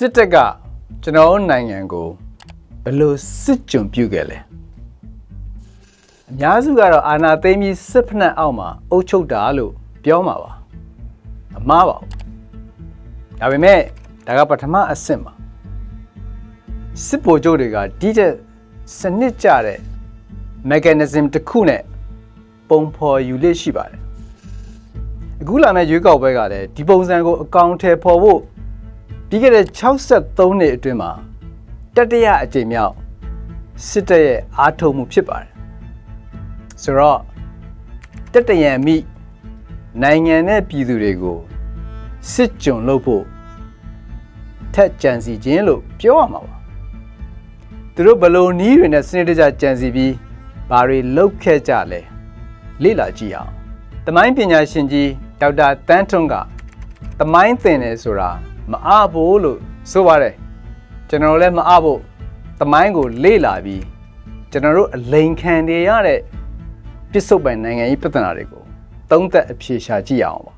စစ်တပ်ကကျွန်တော်တို့နိုင်ငံကိုဘယ်လိုစစ်ကြုံပြုတ်ခဲ့လဲအများစုကတော့အာဏာသိမ်းပြီးစစ်ဖက်နှက်အောက်မှာအုပ်ချုပ်တာလို့ပြောမှာပါအမှားပါဘူးဒါပေမဲ့ဒါကပထမအဆင့်ပါစစ်ဗိုလ်ချုပ်တွေကဒီတဲ့စနစ်ကြတဲ့ mechanism တစ်ခုနဲ့ပုံဖော်ယူလေ့ရှိပါတယ်အခုလာမယ့်ရွေးကောက်ပွဲကလည်းဒီပုံစံကိုအကောင့်ထဲပေါ်ဖို့ ပြီးခဲ့တဲ့63နှစ်အတွင်းမှာတတိယအကြိမ်မြောက်စစ်တပ်ရဲ့အားထုတ်မှုဖြစ်ပါတယ်ဆိုတော့တတရန်မိနိုင်ငံနဲ့ပြည်သူတွေကိုစစ်ကြုံလုပ်ဖို့ထက်ကြံစီခြင်းလို့ပြောရမှာပါသူတို့ဘယ်လိုနည်းတွေနဲ့စနစ်တကျကြံစီပြီးဘာတွေလုပ်ခဲ့ကြလဲလေ့လာကြည့်အောင်တမိုင်းပညာရှင်ကြီးဒေါက်တာတန်းထွန်းကတမိုင်းသင်တယ်ဆိုတာ မအားဘူးလို့ဆိုပါတယ်ကျွန်တော်လည်းမအားဖို့တမိုင်းကိုလေ့လာပြီးကျွန်တော်တို့အလိန်ခံနေရတဲ့ပြစ်စုံပိုင်နိုင်ငံရေးပြဿနာတွေကိုသုံးသက်အဖြေရှာကြည့်ရအောင်ပါ